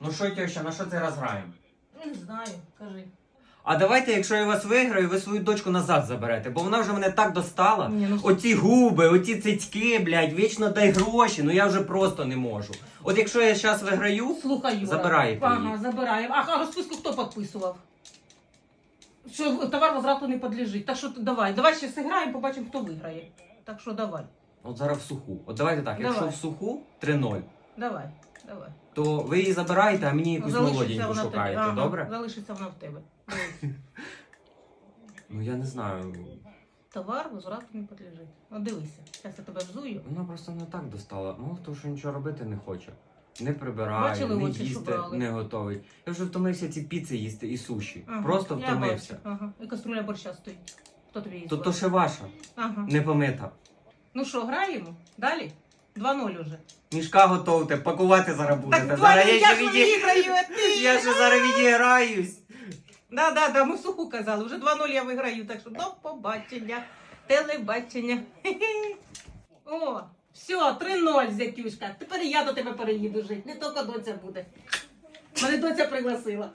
Ну що, теща, на що це раз граємо? Не знаю, кажи. А давайте, якщо я вас виграю, ви свою дочку назад заберете, бо вона вже мене так достала. Ні, ну, Оці губи, оці цицьки, блядь, вічно дай гроші, ну я вже просто не можу. От якщо я зараз виграю, Слухай, Юра. Забираєте Ага, її. забираємо. А, а розписку хто підписував? Що товар возврату не підлежить. Так що давай, давай ще зіграємо, побачимо, хто виграє. Так що давай, от зараз в суху. От давайте так, якщо Давай. в суху 3-0, давай, давай. то ви її забираєте, а мені якусь молоденьку вона в тебе. шукаєте, Ага, добре? Залишиться вона в тебе. Дивись. Ну я не знаю. Товар возврату не підлежить. Ну дивися, зараз я тебе взую. Вона просто не так достала. Ну, тому що нічого робити не хоче. Не прибирає, Бачили не очі, їсти, брали? не готовить. Я вже втомився ці піци їсти і суші. Ага, Просто я втомився. бачу. Ага. І каструля борща стоїть. Хто тобі її То то зварив? ще ваша, Ага. не помита. Ну що, граємо? Далі? 2-0 уже. Мішка готовте, пакувати зараз будете. Так, зараз я я ж віді... виграю, а ти? Я ще зараз відіграюсь. Да, да, да, ми суху казали. Вже 2-0 я виграю, так що до побачення. Телебачення. Хе-хе. О, все, 3-0, зятюшка. Тепер і я до тебе переїду жити. Не тільки доця буде. Мене доця пригласила.